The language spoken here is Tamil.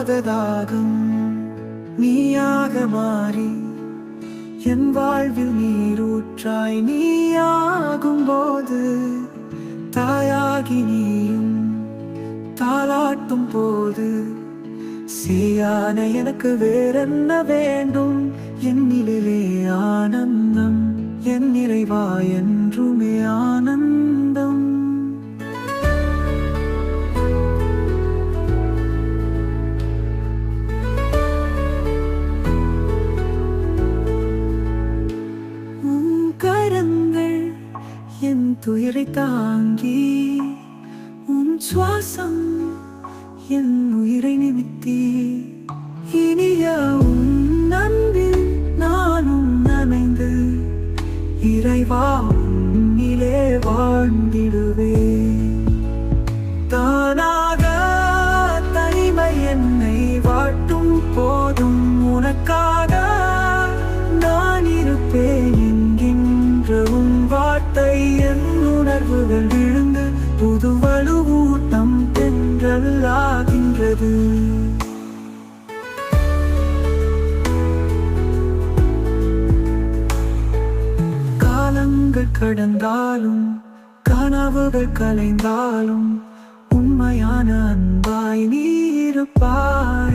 தாகம் நீயாக மாறி என் வாழ்வில் நீரூற்றாய் நீயாகும் போது தாயாகி நீயும் தாளாட்டும் போது சீயான எனக்கு வேறென்ன வேண்டும்? என்னிலே ஆனந்தம் என் நிறைவா என்றுமே துயரை தாங்கி உன் சுவாசம் என் உயிரை நிமித்தி. இனிய உன் அன்பில் நானும் நனைந்து இறைவா உன்னிலே வாழ்ந்திடுவே. தானாக தனிமை என்னை வாட்டும் போதும் உனக்கா வார்த்தை என் உணர்வுகள் விழுந்து புது வலுவூட்டம் தென்றல் ஆகின்றது காலங்கள் கடந்தாலும் கனவுகள் கலைந்தாலும் உண்மையான அன்பாய் நீ இருப்பாய்.